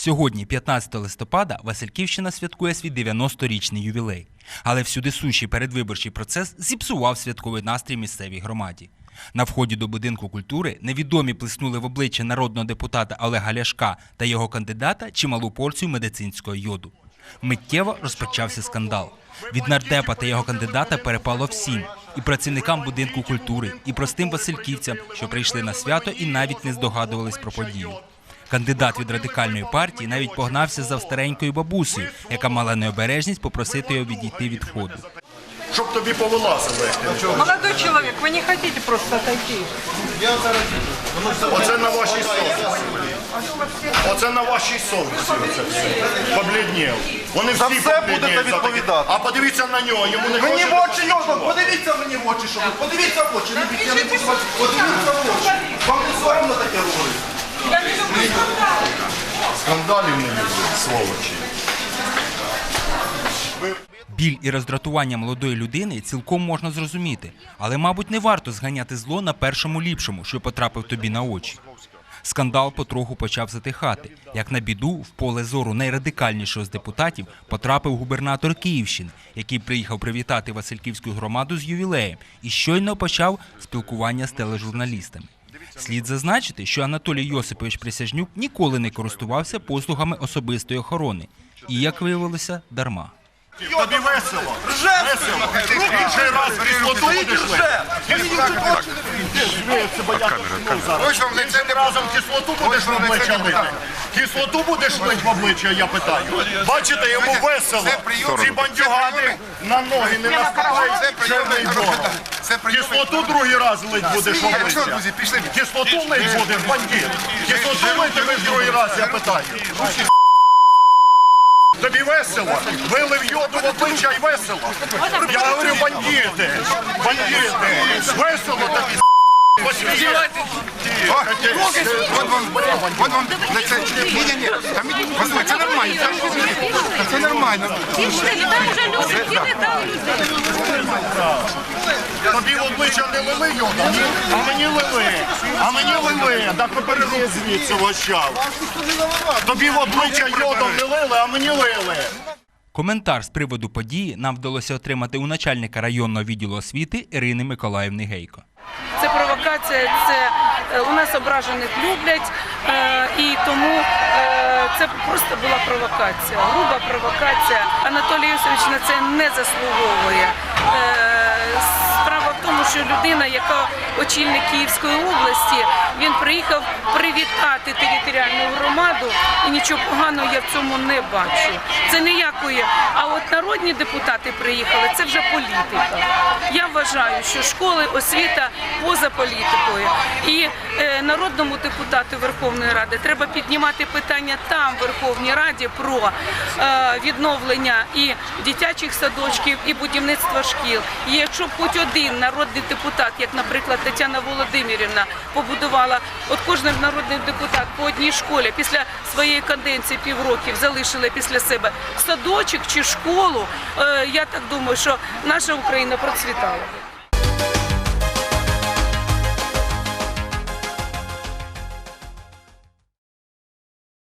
Сьогодні, 15 листопада, Васильківщина святкує свій 90-річний ювілей. Але всюди сущий передвиборчий процес зіпсував святковий настрій місцевій громаді. На вході до будинку культури невідомі плеснули в обличчя народного депутата Олега Ляшка та його кандидата чималу порцію медицинського йоду. Миттєво розпочався скандал. Від нардепа та його кандидата перепало всім і працівникам будинку культури, і простим васильківцям, що прийшли на свято і навіть не здогадувались про подію. Кандидат від радикальної партії навіть погнався за старенькою бабусею, яка мала необережність попросити його відійти від входу. Щоб тобі повилазили. Молодой человек, вы не хотите просто отойти? Оце на вашій совісті. Оце на вашій совісті. Оце все. Вони За все будете за таке. відповідати. А подивіться на нього, йому не Мені в хочеться очі подивіться мені в очі, що ви. Подивіться в очі, не бійте, я не буду бачити. Подивіться в очі. Вам не соромно таке говорити? Я не люблю скандалы. Скандалів не люблю, сволочі. Біль і роздратування молодої людини цілком можна зрозуміти, але, мабуть, не варто зганяти зло на першому ліпшому, що потрапив тобі на очі. Скандал потроху почав затихати. Як на біду, в поле зору найрадикальнішого з депутатів потрапив губернатор Київщини, який приїхав привітати Васильківську громаду з ювілеєм і щойно почав спілкування з тележурналістами. Слід зазначити, що Анатолій Йосипович Присяжнюк ніколи не користувався послугами особистої охорони, і, як виявилося, дарма. Тобі весело. Рже! Весело. Інший раз кислоту будеш лити. Точно в лице не разом кислоту будеш в обличчя лити. Кислоту будеш лити в обличчя, я питаю. Бачите, йому весело. Ці бандюгани на ноги не наступають черний бог. Кислоту другий раз лить будеш в обличчя. Кислоту лить будеш, бандит. Кислоту литимеш другий раз, я питаю. Тобі весело? Вилив йоду в обличчя і весело. Я говорю, бандити. Бандити. Весело тобі. Вот вам, не-не-не, там, послухай, це нормально, це, це нормально. Пішли, там вже люди, діти люди. Тобі в обличчя не лили йода, а мені лили. А мені лили. Так перерви звідси вощав. Тобі в обличчя йодом не лили, а мені лили. Коментар з приводу події нам вдалося отримати у начальника районного відділу освіти Ірини Миколаївни Гейко. Це провокація, це е, у нас ображених люблять, е, і тому е, це просто була провокація, груба провокація. Анатолій Юсович на це не заслуговує. Тому, що людина, яка очільник Київської області, він приїхав привітати територіальну громаду, і нічого поганого я в цьому не бачу. Це ніякої. А от народні депутати приїхали, це вже політика. Я вважаю, що школи, освіта поза політикою. І е, народному депутату Верховної Ради треба піднімати питання там, в Верховній Раді, про е, відновлення і дитячих садочків, і будівництва шкіл. І якщо хоч один народний депутат, як, наприклад, Тетяна Володимирівна, побудувала, от кожен народний депутат по одній школі після своєї каденції півроків залишили після себе садочок чи школу, е, я так думаю, що наша Україна процвітала.